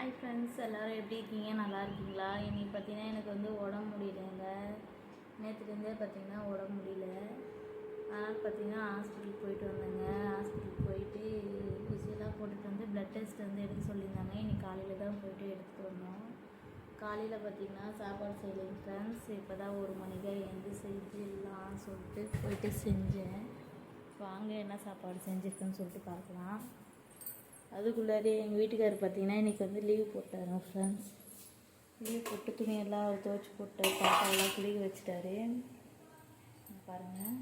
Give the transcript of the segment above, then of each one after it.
Hi friends எல்லோரும் எப்படி இருக்கீங்க? நல்லா இருக்கீங்களா? இன்றைக்கி பார்த்தீங்கன்னா எனக்கு வந்து உடம்பு முடியலங்க. நேற்றுலேருந்தே பார்த்தீங்கன்னா உடம்பு முடியல. அதனால் பார்த்தீங்கன்னா ஹாஸ்பிட்டலுக்கு போயிட்டு வந்தேங்க. ஹாஸ்பிட்டலுக்கு போயிட்டு ஊசியெல்லாம் போட்டுட்டு வந்து ப்ளட் டெஸ்ட் வந்து எடுக்க சொல்லியிருந்தாங்க. இன்னைக்கு காலையில் தான் போயிட்டு எடுத்துகிட்டு வந்தோம் காலையில் பார்த்தீங்கன்னா சாப்பாடு செய்யலைங்க ஃப்ரெண்ட்ஸ் இப்போ தான் ஒரு மணிக்கு எழுந்து செஞ்சிடலாம் சொல்லிட்டு போயிட்டு செஞ்சேன். வாங்க என்ன சாப்பாடு செஞ்சுருக்குன்னு சொல்லிட்டு பார்க்கலாம். அதுக்குள்ளாரே எங்கள் வீட்டுக்காரர் பார்த்தீங்கன்னா இன்றைக்கி வந்து லீவ் போட்டாரு ஃப்ரெண்ட்ஸ் லீவ் போட்டு துணியெல்லாம் துவைச்சி போட்டு பாப்பாவெல்லாம் குளிக்க வச்சுட்டாரு. பாருங்கள்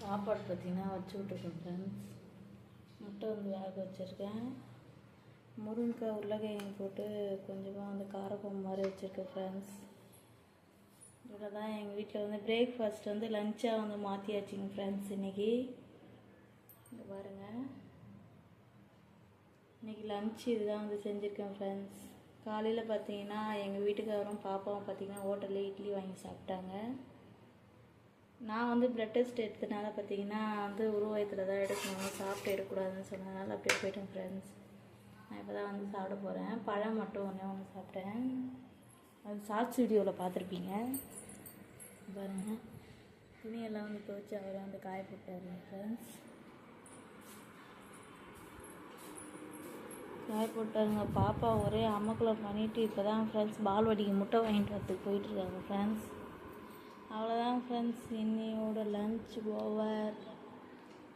சாப்பாடு பார்த்தீங்கன்னா வச்சு விட்ருக்கேன் ஃப்ரெண்ட்ஸ் முட்டை வந்து வேக வச்சுருக்கேன். முருங்கைக்காய் உருளைக்கிழங்கு போட்டு கொஞ்சமாக வந்து காரக்குழம்பு மாதிரி வச்சுருக்கேன் ஃப்ரெண்ட்ஸ் இதில் தான் எங்கள் வீட்டில் வந்து பிரேக்ஃபாஸ்ட் வந்து லஞ்சாக வந்து மாற்றியாச்சுங்க ஃப்ரெண்ட்ஸ் இன்றைக்கி இங்கே பாருங்கள் இன்றைக்கி லஞ்ச் இதுதான் வந்து செஞ்சுருக்கேன் ஃப்ரெண்ட்ஸ் காலையில் பார்த்தீங்கன்னா எங்கள் வீட்டுக்காரரும் பாப்பாவும் பார்த்தீங்கன்னா ஹோட்டலில் இட்லி வாங்கி சாப்பிட்டாங்க. நான் வந்து ப்ளட் டெஸ்ட் எடுத்தனால பார்த்தீங்கன்னா வந்து உருவாயத்தில் தான் எடுக்கணும் சாப்பிட்டு எடுக்கக்கூடாதுன்னு சொன்னதுனால அப்படியே போயிட்டேன் ஃப்ரெண்ட்ஸ் நான் இப்போ தான் வந்து சாப்பிட போகிறேன் பழம் மட்டும் ஒன்றே ஒன்று சாப்பிட்டேன். அது ஷார்ட்ஸ் வீடியோவில் பார்த்துருப்பீங்க. பாருங்க. துணியெல்லாம் வந்து துவைச்சி அவரை வந்து காய போட்டாரு ஃப்ரெண்ட்ஸ் காய போட்டாருங்க. பாப்பா ஒரே அமக்கலம் பண்ணிட்டு இப்போ தான் ஃப்ரெண்ட்ஸ் பால்வாடிக்கு முட்டை வாங்கிட்டு வரதுக்கு போயிட்டுருக்காங்க ஃப்ரெண்ட்ஸ் அவ்வளோதான் ஃப்ரெண்ட்ஸ் இன்னையோட லஞ்ச் ஓவர்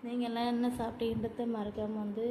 நீங்கள் எல்லாம் என்ன சாப்பிட்டீங்கன்றத மறக்காமல் வந்து